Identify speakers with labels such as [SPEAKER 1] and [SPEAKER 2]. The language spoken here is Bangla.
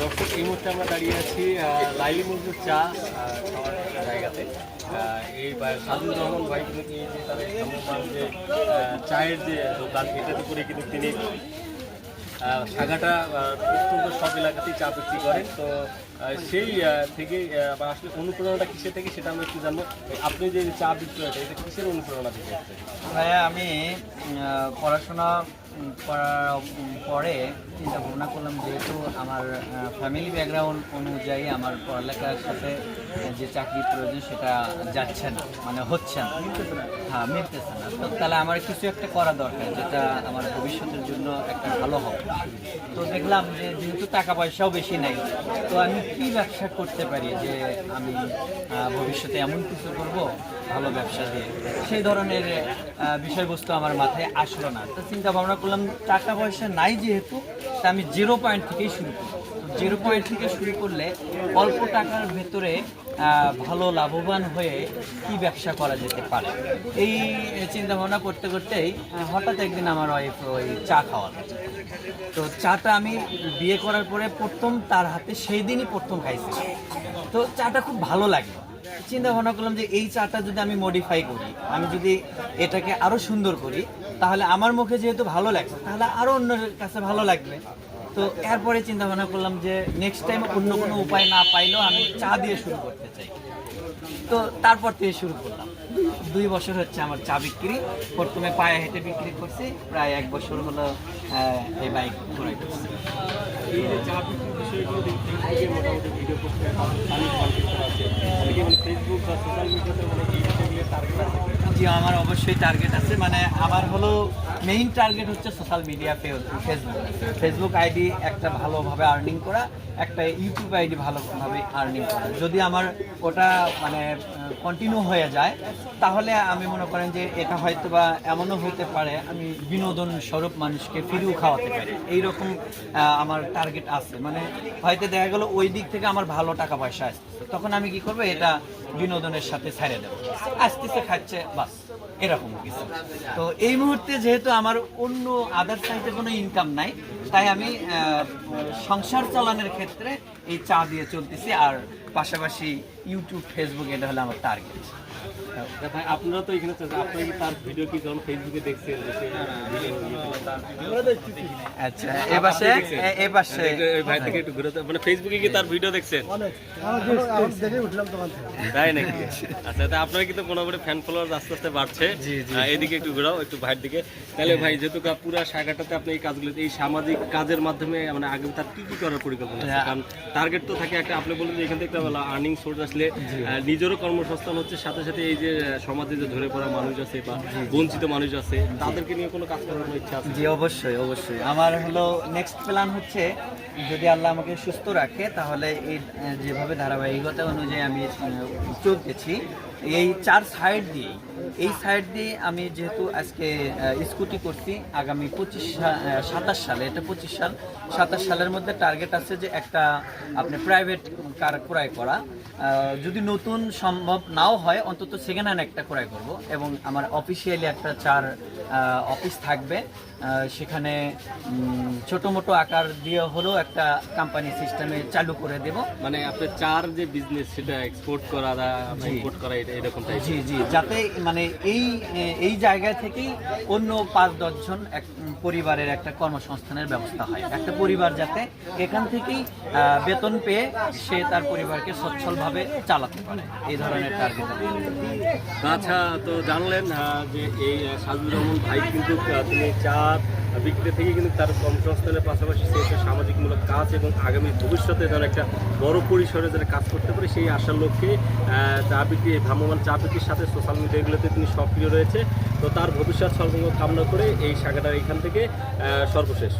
[SPEAKER 1] দর্শক, এই মুহূর্তে আমরা দাঁড়িয়ে আছি লাইলি মজুর চা খাওয়ার জায়গাতে। এই সাজুর রহমান ভাই কিন্তু এই যে তাদের যে চায়ের যে দোকান এটার উপরে কিন্তু তিনি সাগাটা অত্যন্ত সব এলাকাতেই চা বিক্রি করেন। তো সেই থেকে বা আসলে অনুপ্রেরণাটা কিসের থেকে সেটা আমরা একটু জানব। আপনি যে চা বিক্রয়টা এটা কিসের অনুপ্রেরণা থেকে
[SPEAKER 2] ভাইয়া, আমি পড়াশোনা করার পরে চিন্তা ভাবনা করলাম যেহেতু আমার ফ্যামিলি ব্যাকগ্রাউন্ড অনুযায়ী আমার পড়ালেখার সাথে যে চাকরি প্রয়োজন সেটা যাচ্ছে না মানে হচ্ছে না। হ্যাঁ মিলতেছে না। তো তাহলে আমার কিছু একটা করা দরকার যেটা আমার ভবিষ্যতের জন্য একটা ভালো হবে। তো দেখলাম যে যেহেতু টাকা পয়সাও বেশি নেই, তো আমি কি ব্যবসা করতে পারি যে আমি ভবিষ্যতে এমন কিছু করব ভালো ব্যবসা দিয়ে। সেই ধরনের বিষয়বস্তু আমার মাথায় আসলো না। তো চিন্তা ভাবনা করলাম, টাকা পয়সা নাই যেহেতু, তা আমি জিরো পয়েন্ট থেকেই শুরু করি জিরো পয়েন্ট থেকে শুরু করলে অল্প টাকার ভেতরে ভালো লাভবান হয়ে কি ব্যবসা করা যেতে পারে? এই চিন্তা ভাবনা করতে করতেই হঠাৎ একদিন আমার ওয়াইফ ওই চা খাওয়ালো। তো চাটা আমি বিয়ে করার পরে প্রথম তার হাতে, সেই দিনই প্রথম খাইছি। তো চাটা খুব ভালো লাগল চিন্তা ভাবনা করলাম যে এই চাটা যদি আমি মডিফাই করি, আমি যদি এটাকে আরও সুন্দর করি, তাহলে আমার মুখে যেহেতু ভালো লাগছে, তাহলে আরও অন্যের কাছে ভালো লাগবে। তো এরপরে চিন্তা ভাবনা করলাম যে নেক্সট টাইম অন্য কোনো উপায় না পাইলেও আমি চা দিয়ে শুরু করতে চাই। তো তারপর থেকে শুরু করলাম। দুই বছর হচ্ছে আমার চা বিক্রি। প্রথমে পায়ে হেঁটে বিক্রি করছি, প্রায় এক বছর হলো এই বাইক
[SPEAKER 1] আছে
[SPEAKER 2] জি, আমার অবশ্যই টার্গেট আছে। মানে আমার হলো মেইন টার্গেট হচ্ছে social media Facebook Facebook ID একটা ভালোভাবে আর্নিং করা, একটা ইউটিউব আইডি ভালোভাবে আর্নিং করা। যদি আমার ওটা মানে কন্টিনিউ হয়ে যায়, তাহলে আমি মনে করেন যে এটা হয়তো বা এমনও হতে পারে, আমি বিনোদন স্বরূপ মানুষকে ফিরিও খাওয়াতে পারি। এইরকম আমার টার্গেট আছে। মানে হয়তো দেখা গেল ওই দিক থেকে আমার ভালো টাকা পয়সা আসছে তখন আমি কি করব? এটা বিনোদনের সাথে ছেড়ে দেবো। আসতেছে, খাচ্ছে, বাস। এরকম কিছু। তো এই মুহূর্তে যেহেতু আমার অন্য আদার সাইডে কোনো ইনকাম নাই, তাই আমি সংসার চালানোর ক্ষেত্রে এই চা দিয়ে চলতেছি। আর পাশাপাশি ইউটিউব ফেসবুক এটা হলো আমার টার্গেট
[SPEAKER 1] ভাই আপনারা তো এখানে আপনারা কি তার ভিডিও কি যখন ফেসবুকে দেখছেন
[SPEAKER 2] আচ্ছা
[SPEAKER 1] ভাই থেকে একটু ঘুরে মানে ফেসবুকে কি তার ভিডিও দেখছেন? তাই নাকি? আচ্ছা তা আপনারা কিন্তু মোটামুটি ফ্যান ফলোয়ার আস্তে আস্তে বাড়ছে। এদিকে একটু ঘোরাও একটু ভাইয়ের দিকে। তাহলে ভাই যেহেতু কা- পুরা শাখাটাতে আপনি এই কাজগুলো এই সামাজিক কাজের মাধ্যমে মানে আগে তার কি কি করার পরিকল্পনা আছে? কারণ টার্গেট তো থাকে একটা আপনি বলেন যে এখান থেকে একটা আর্নিং সোর্স আসলে নিজেরও কর্মসংস্থান হচ্ছে সাথে সাথে এই যে সমাজে যে ধরে পড়া মানুষ আছে বা বঞ্চিত মানুষ আছে তাদেরকে নিয়ে কোনো কাজ করার ইচ্ছা আছে?
[SPEAKER 2] জি অবশ্যই অবশ্যই। আমার হলো নেক্সট প্ল্যান হচ্ছে যদি আল্লাহ আমাকে সুস্থ রাখে তাহলে এই যেভাবে ধারাবাহিকতা অনুযায়ী আমি চলতেছি এই চার সাইড দিয়ে এই সাইড দিয়ে আমি যেহেতু আজকে স্কুটি করছি আগামী পঁচিশ সাতাশ সালে এটা পঁচিশ সাল সাতাশ সালের মধ্যে টার্গেট আছে যে একটা আপনি প্রাইভেট কার ক্রয় করা যদি নতুন সম্ভব নাও হয়, অন্তত সেকেন্ড হ্যান্ড একটা ক্রয় করব এবং আমার অফিসিয়ালি একটা চার অফিস থাকবে। সেখানে ছোট মোটো আকার দিয়ে হলেও একটা কোম্পানি সিস্টেমে চালু করে দেব।
[SPEAKER 1] মানে আপনার চার যে বিজনেস সেটা এক্সপোর্ট করা ইম্পোর্ট করা এটা এরকম
[SPEAKER 2] জি জি যাতে মানে এই এই জায়গা থেকেই অন্য পাঁচ দশজন এক পরিবারের একটা কর্মসংস্থানের ব্যবস্থা হয়। একটা পরিবার যাতে এখান থেকেই বেতন পেয়ে সে তার পরিবারকে সচ্ছলভাবে চালাতে পারে। এই ধরনের টার্গেট
[SPEAKER 1] আচ্ছা তো জানলেন যে এই আহ, সাজিদুর রহমান ভাই কিন্তু তিনি চা বিক্রি থেকে কিন্তু তার কর্মসংস্থানের পাশাপাশি সে একটা সামাজিকমূলক কাজ এবং আগামী ভবিষ্যতে যেন একটা বড় পরিসরে যেন কাজ করতে পারে, সেই আশার লক্ষ্যে চা বিক্রি ভ্রাম্যমান চা বিক্রির সাথে সোশ্যাল মিডিয়াগুলোতে তিনি সক্রিয় রয়েছে। তো তার ভবিষ্যৎ সর্বঙ্গ কামনা করে এই শাখাটা এখান থেকে সর্বশেষ।